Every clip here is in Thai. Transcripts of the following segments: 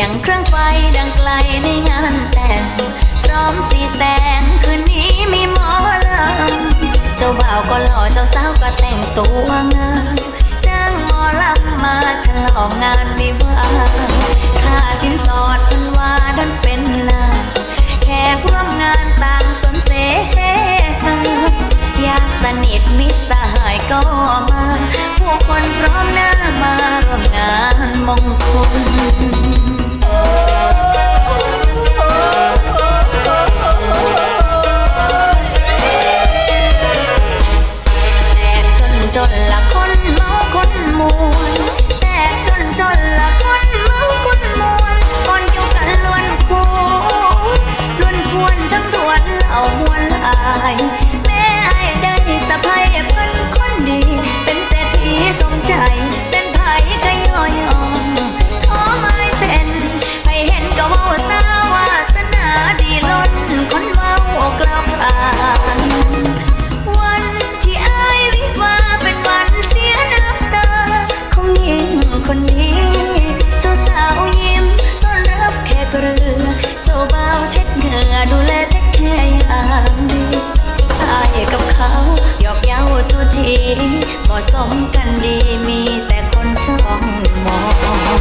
ยงเครื่องไฟดังไกลในงานแต่งพร้อมสีแสงคืนนี้มีหมอลำเจ้าบ่าวก็หล่อเจ้าสาวก็แต่งตัวงามจ้างหมอลำมาฉลองงานวิวาข้าสินสอดพันวาดันเป็นลาแค่ร่วมงานต่างสนเสฮอยากสนิทมิตรหายก็มาผู้คนพร้อมหน้ามาร่วมงานมงคล เามวนอายแม่อาได้สะพายเป็นคนดี เป็นเศรษฐีสมใจ สมกันดีมีแต่คนช่องมอง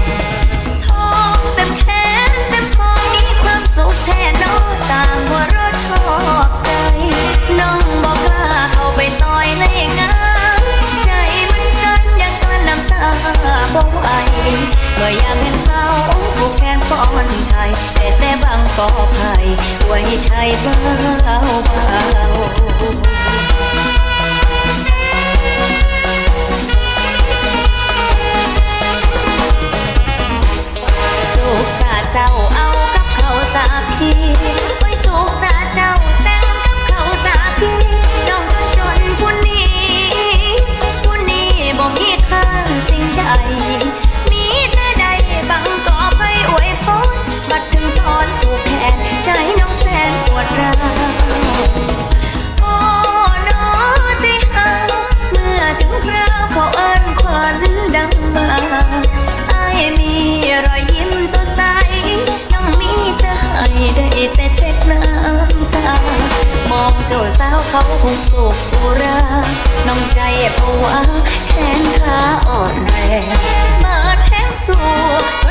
ทองเต็มแขนเต็มทองนี้ความสุขแท้น้องต่างว่าราะชอบใจ น้องบอกกล้าเข้าไปซอยในงานใจมันสั่นยังกลั้นน้ำตาบ่ไหวเมื่อยามเห็นเขาผูกแขนป้อนไทยแต่แต่บางกอภัยไว้ใช้เบาเบา Thank you. เขาคงสูบบุราน้องใจภาวะแขนขาอ่อนแรงมาแทงสูบ